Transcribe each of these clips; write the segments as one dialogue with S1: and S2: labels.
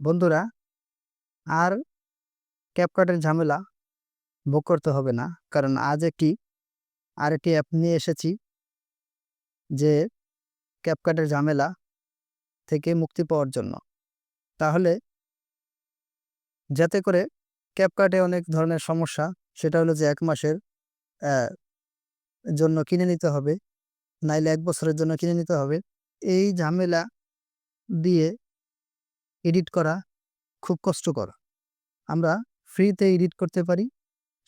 S1: বন্ধুরা, আর ক্যাপকাটের ঝামেলা ভোগ করতে হবে না। কারণ আজ একটি আর একটি অ্যাপ নিয়ে এসেছি যে ক্যাপকাটের ঝামেলা থেকে মুক্তি পাওয়ার জন্য। তাহলে যাতে করে ক্যাপকাটে অনেক ধরনের সমস্যা, সেটা হলো যে এক মাসের জন্য কিনে নিতে হবে, নাইলে এক বছরের জন্য কিনে নিতে হবে। এই ঝামেলা দিয়ে এডিট করা খুব কষ্টকর। আমরা ফ্রিতে এডিট করতে পারি,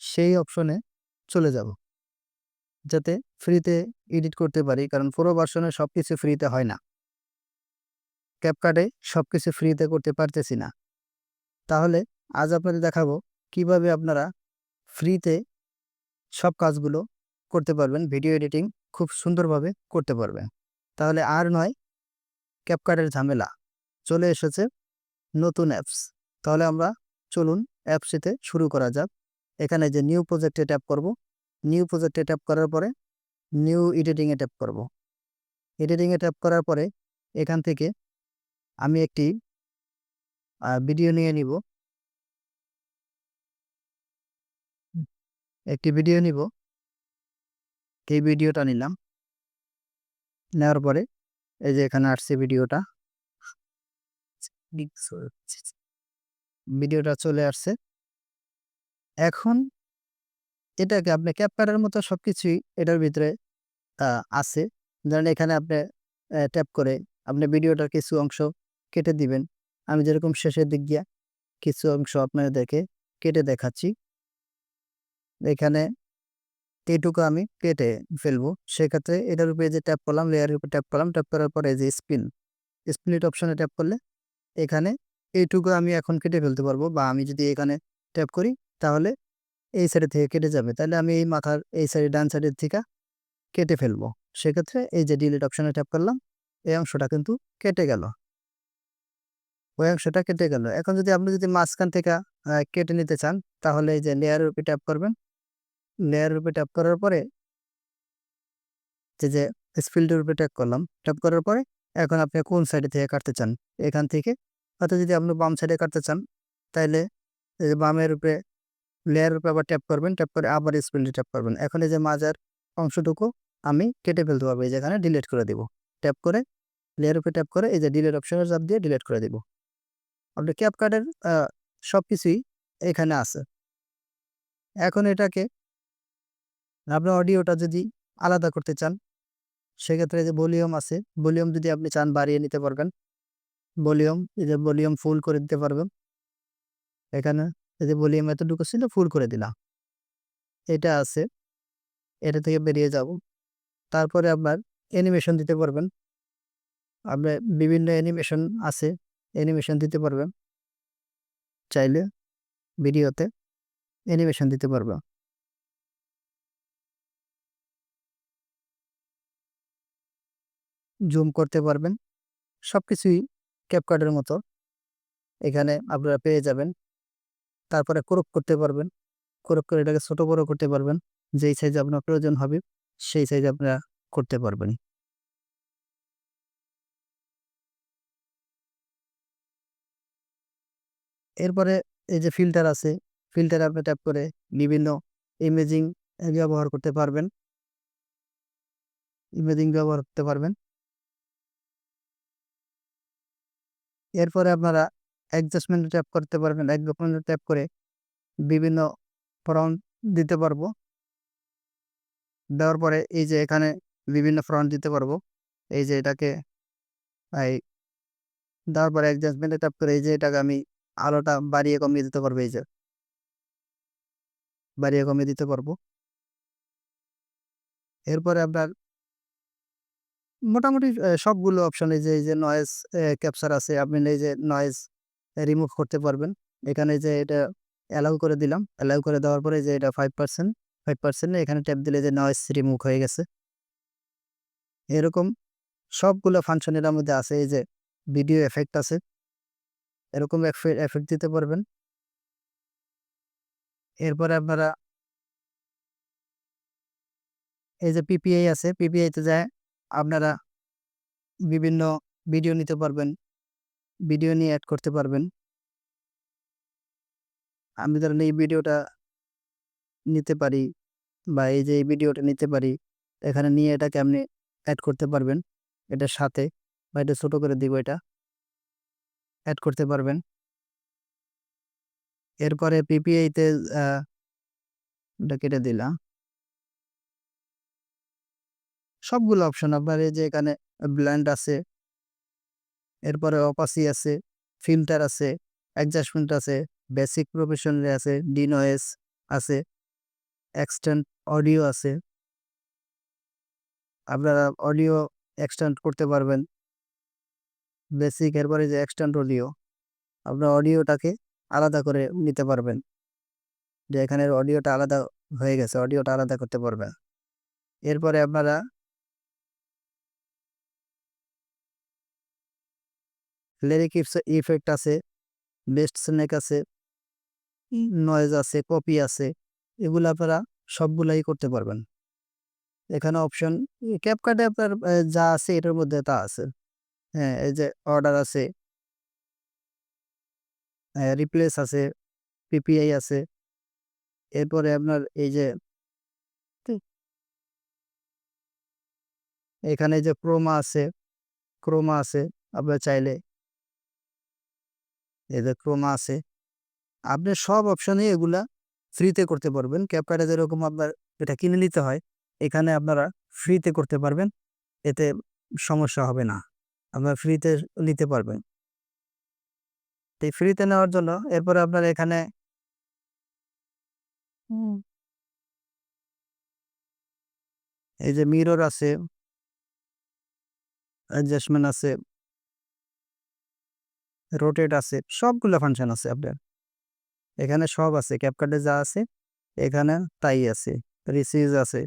S1: সেই অপশনে চলে যাব। যাতে ফ্রিতে এডিট করতে পারি, কারণ পুরো ভার্সনে সব কিছু ফ্রিতে হয় না। ক্যাপকাটে সব কিছু ফ্রিতে করতে পারতেছি না। তাহলে আজ আপনাদের দেখাবো কীভাবে আপনারা ফ্রিতে সব কাজগুলো করতে পারবেন, ভিডিও এডিটিং খুব সুন্দরভাবে করতে পারবেন। তাহলে আর নয় ক্যাপকাটের ঝামেলা চলে এসেছে। নতুন অ্যাপস তাহলে আমরা চলুন অ্যাপসটিতে শুরু করা যাক। এখানে যে নিউ প্রজেক্টে ট্যাপ করব। নিউ প্রজেক্টে ট্যাপ করার পরে নিউ এডিটিংয়ে ট্যাপ করব। এডিটিংয়ে ট্যাপ করার পরে এখান থেকে আমি একটি ভিডিও নিয়ে নিব। একটি ভিডিও নিব। এই ভিডিওটা নিলাম। নেওয়ার পরে এই যে এখানে আসছে ভিডিওটা ভিডিওটা চলে আসছে। এখন এটাকে আপনি ক্যাপকাটের মতো সবকিছুই এটার ভিতরে আছে। ধরেন এখানে আপনি ট্যাপ করে আপনি ভিডিওটার কিছু অংশ কেটে দিবেন। আমি যেরকম শেষের দিক গিয়া কিছু অংশ আপনাদেরকে কেটে দেখাচ্ছি। এখানে এইটুকু আমি কেটে ফেলব। সেক্ষেত্রে এটার উপরে যে ট্যাপ করলাম লেয়ারের উপর ট্যাপ করলাম ট্যাপ করার পরে যে স্পিন স্প্লিট অপশনে ট্যাপ করলে এখানে এইটুকু আমি এখন কেটে ফেলতে পারব বা আমি যদি এখানে ট্যাপ করি তাহলে এই সাইড থেকে কেটে যাবে। তাহলে আমি এই মাথার, এই সাইডে ডান সাইডের থেকে কেটে ফেলব। সেক্ষেত্রে এই যে ডিলিট অপশানে ট্যাপ করলাম, এই অংশটা কিন্তু কেটে গেল। ওই অংশটা কেটে গেল। এখন যদি আপনি যদি মাঝখান থেকে কেটে নিতে চান, তাহলে এই যে লেয়ারের উপরে ট্যাপ করবেন। লেয়ারের উপরে ট্যাপ করার পরে যে যে স্পিল্ডের উপরে ট্যাপ করলাম ট্যাপ করার পরে এখন আপনি কোন সাইডে থেকে কাটতে চান? এখান থেকে হয়তো যদি আপনি বাম সাইডে কাটতে চান তাহলে বামের উপরে লেয়ারের উপরে আবার ট্যাপ করবেন ট্যাপ করে আবার স্পিল্ডে ট্যাপ করবেন। এখন এই যে মাজার অংশটুকু আমি কেটে ফেলতে পারব, এই যেখানে ডিলিট করে দিব। ট্যাপ করে লেয়ার উপরে ট্যাপ করে এই যে ডিলিট অপশনের চাপ দিয়ে ডিলিট করে দিব। আপনি ক্যাপকার্ডের সব কিছুই এখানে আছে। এখন এটাকে আপনার অডিওটা যদি আলাদা করতে চান, সেক্ষেত্রে যে ভলিউম আছে ভলিউম যদি আপনি চান বাড়িয়ে নিতে পারবেন। ভলিউম, এই যে ভলিউম ফুল করে দিতে পারবেন। এখানে এই যে ভলিউম এতটুকু ছিল, ফুল করে দিলাম। এটা আছে। এটা থেকে বেরিয়ে যাব। তারপরে আপনার অ্যানিমেশন দিতে পারবেন। আপনার বিভিন্ন অ্যানিমেশন আছে অ্যানিমেশন দিতে পারবেন। চাইলে ভিডিওতে অ্যানিমেশন দিতে পারবেন। জুম করতে পারবেন। সব কিছুই ক্যাপকার্ডের মতো। এখানে আপনারা পেয়ে যাবেন। তারপরে ক্রপ করতে পারবেন। ক্রপ করে এটাকে ছোট বড় করতে পারবেন। যেই সাইজ আপনার প্রয়োজন হবে, সেই সাইজ আপনারা করতে পারবেন। এরপরে এই যে ফিল্টার আছে ফিল্টার আপনি ট্যাপ করে বিভিন্ন ইমেজিং ব্যবহার করতে পারবেন। ইমেজিং ব্যবহার করতে পারবেন। এরপরে আপনারা অ্যাডজাস্টমেন্ট ট্যাপ করতে পারবেন অ্যাডজাস্টমেন্ট ট্যাপ করে বিভিন্ন ফ্রন্ট দিতে পারব। দেওয়ার পরে এই যে এখানে বিভিন্ন ফ্রন্ট দিতে পারব। এই যে এটাকে এই দেওয়ার পরে অ্যাডজাস্টমেন্টে ট্যাপ করে এই যে এটাকে আমি আলোটা বাড়িয়ে কমিয়ে দিতে পারব, এই যে বাড়িয়ে কমিয়ে দিতে পারব। এরপরে আপনার মোটামুটি সবগুলো অপশন এই যে এই যে নয়েজ ক্যাপচার আছে, আপনি এই যে নয়েজ রিমুভ করতে পারবেন। এখানে যে এটা অ্যালাউ করে দিলাম। অ্যালাউ করে দেওয়ার পরে যে এটা ফাইভ পার্সেন্ট ফাইভ পার্সেন্ট এখানে ট্যাপ দিলে যে নয়েজ রিমুভ হয়ে গেছে। এরকম সবগুলো ফাংশন এর মধ্যে আছে, এই যে ভিডিও এফেক্ট আছে। এরকম এফেক্ট দিতে পারবেন। এরপরে আপনারা এই যে পিপিআই আছে পিপিআই তে যায় আপনারা বিভিন্ন ভিডিও নিতে পারবেন ভিডিও নিয়ে অ্যাড করতে পারবেন। আমি ধরেন এই ভিডিওটা নিতে পারি বা এই যে এই ভিডিওটা নিতে পারি, এখানে নিয়ে এটাকে আপনি অ্যাড করতে পারবেন। এটার সাথে বা এটা ছোটো করে দিব এটা অ্যাড করতে পারবেন। এরপরে পিপিআইতে এটা কেটে দিলাম। সবগুলো অপশন আপনার এই যে এখানে ব্ল্যান্ড আছে। এরপরে অপাসি আছে ফিল্টার আছে অ্যাডজাস্টমেন্ট আছে বেসিক প্রফেশনালি আছে ডিনয়েস আছে এক্সটেন্ড অডিও আছে। আপনারা অডিও এক্সটেন্ড করতে পারবেন। বেসিক এরপরে যে এক্সটেন্ড অডিও আপনার অডিওটাকে আলাদা করে নিতে পারবেন। যে এখানে অডিওটা আলাদা হয়ে গেছে অডিওটা আলাদা করতে পারবেন। এরপরে আপনারা লিরিক ইফেক্ট আছে বেস্ট স্নেক আছে নয়েজ আছে কপি আছে, এগুলো আপনারা সবগুলাই করতে পারবেন। এখানে অপশন ক্যাপকাটে আপনার যা আছে এটার মধ্যে তা আছে। হ্যাঁ এই যে অর্ডার আছে রিপ্লেস আছে পিপিআই আছে, এরপরে আপনার এই যে এখানে যে ক্রোমা আছে ক্রোমা আছে, আপনার চাইলে যে ক্রোমা আছে। আপনি সব অপশনে এগুলা ফ্রিতে করতে পারবেন। ক্যাপকাটে যেরকম আপনার এটা কিনে নিতে হয়, এখানে আপনারা ফ্রিতে করতে পারবেন। এতে সমস্যা হবে না। আপনারা ফ্রিতে নিতে পারবেন। এই ফ্রিতে নেওয়ার জন্য এরপরে আপনার এখানে এই যে মিরর আছে অ্যাডজাস্টমেন্ট আছে। রোটেট আছে, সবগুলো ফাংশন আছে আপনার। এখানে সব আছে ক্যাপকাটে যা আছে, এখানে তাই আছে রিসিজ আছে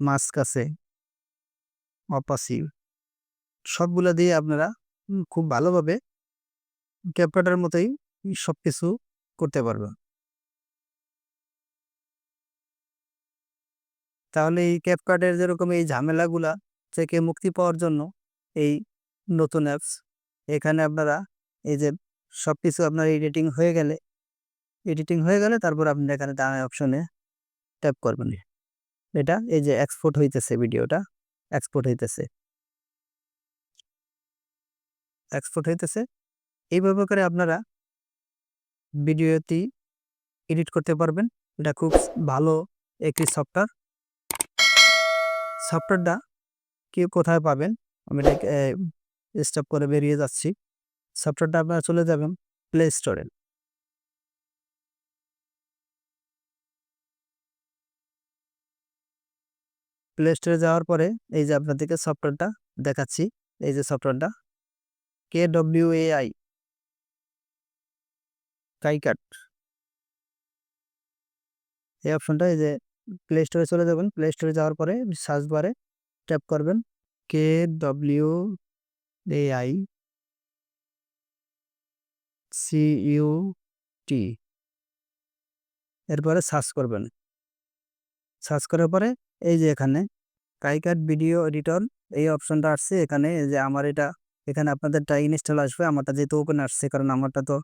S1: মাস্ক আছে অপাসিভ সবগুলো দিয়ে আপনারা খুব ভালোভাবে ক্যাপকাটার মতোই সব কিছু করতে পারবেন। তাহলে এই ক্যাপকাটের যেরকম এই ঝামেলাগুলা থেকে মুক্তি পাওয়ার জন্য এই নতুন অ্যাপস এখানে আপনারা এই যে সব কিছু আপনার এডিটিং হয়ে গেলে এডিটিং হয়ে গেলে তারপর আপনি এখানে ডান অপশনে ট্যাপ করবেন। এটা এই যে এক্সপোর্ট হইতেছে ভিডিওটা এক্সপোর্ট হইতেছে। এক্সপোর্ট হইতেছে। এইভাবে করে আপনারা ভিডিওটি এডিট করতে পারবেন। এটা খুব ভালো একটি সফটওয়্যার সফটওয়্যারটা কি কোথায় পাবেন? আমি এটাকে স্টপ করে বেরিয়ে যাচ্ছি। সফটওয়্যারটা আপনারা চলে যাবেন প্লে স্টোরে প্লে স্টোরে যাওয়ার পরে এই যে আপনাদেরকে সফটওয়্যারটা দেখাচ্ছি, এই যে সফটওয়্যারটা কে ডব্লিউ এ আই কাইকাট এই অপশনটা এই যে প্লে স্টোরে চলে যাবেন। প্লে স্টোরে যাওয়ার পরে সার্চ বারে ট্যাপ করবেন K W A I C U T এরপরে সার্চ করবেন। সার্চ করার পরে এই যে এখানে কাইকাট ভিডিও এডিটর, এই অপশনটা আসছে। এখানে যে আমার এটা, এখানে আপনাদেরটা ইনস্টল আসবে, আমারটা যেহেতু ওপেন আসছে, কারণ আমারটা তো